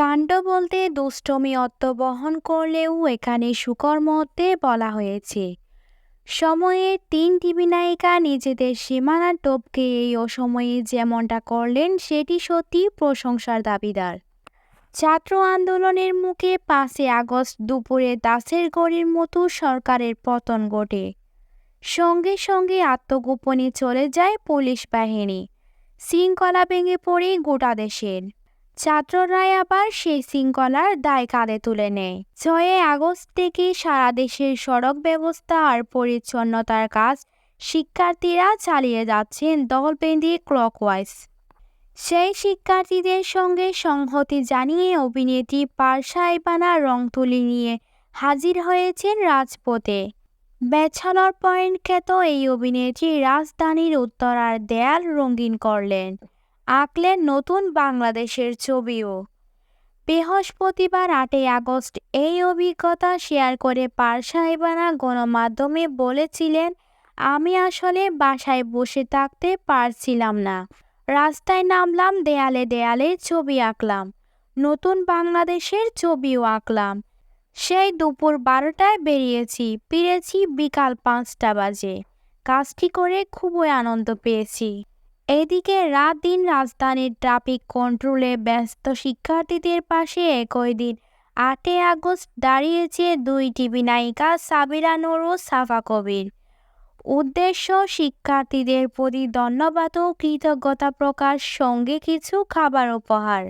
কাণ্ড বলতে দুষ্টমি অর্থ বহন করলেও এখানে সুকর্ম অর্থে বলা হয়েছে। সময়ে তিন টিভি নায়িকা নিজেদের সীমানা টপকে এই অসময়ে যেমনটা করলেন, সেটি সত্যি প্রশংসার দাবিদার। ছাত্র আন্দোলনের মুখে পাঁচই আগস্ট দুপুরে দাসের গড়ির মতো সরকারের পতন ঘটে। সঙ্গে সঙ্গে আত্মগোপনে চলে যায় পুলিশ বাহিনী। শৃঙ্খলা ভেঙে পড়ে গোটা দেশের। ছাত্ররাই আবার সেই শৃঙ্খলার দায় কাঁধে তুলে নেয়। ছয় আগস্ট থেকে সারা দেশের সড়ক ব্যবস্থা আর পরিচ্ছন্নতার কাজ শিক্ষার্থীরা চালিয়ে যাচ্ছেন দল বেঁধে ক্লকওয়াইজ। সেই শিক্ষার্থীদের সঙ্গে সংহতি জানিয়ে অভিনেত্রী পারসা ইবানা রং তুলি নিয়ে হাজির হয়েছেন রাজপথে। ব্যাচেলর পয়েন্ট খ্যাত এই অভিনেত্রী রাজধানীর উত্তরার দেয়াল রঙিন করলেন। আঁকলেন নতুন বাংলাদেশের ছবিও। বৃহস্পতিবার আটই আগস্ট এই অভিজ্ঞতা শেয়ার করে পারসা ইবানা গণমাধ্যমে বলেছিলেন, আমি আসলে বাসায় বসে থাকতে পারছিলাম না। রাস্তায় নামলাম, দেয়ালে দেয়ালে ছবি আঁকলাম, নতুন বাংলাদেশের ছবিও আঁকলাম। সেই দুপুর বারোটায় বেরিয়েছি, ফিরেছি বিকাল পাঁচটা বাজে। কাজটি করে খুবই আনন্দ পেয়েছি। এদিকে রাত দিন রাজধানীর ট্রাফিক কন্ট্রোলে ব্যস্ত শিক্ষার্থীদের পাশে একই দিন আটই আগস্ট দাঁড়িয়েছে দুই টিভি নায়িকা সাবিরা নোর ও সাফা কবির। উদ্দেশ্য, শিক্ষার্থীদের প্রতি ধন্যবাদ ও কৃতজ্ঞতা প্রকাশ, সঙ্গে কিছু খাবার উপহার।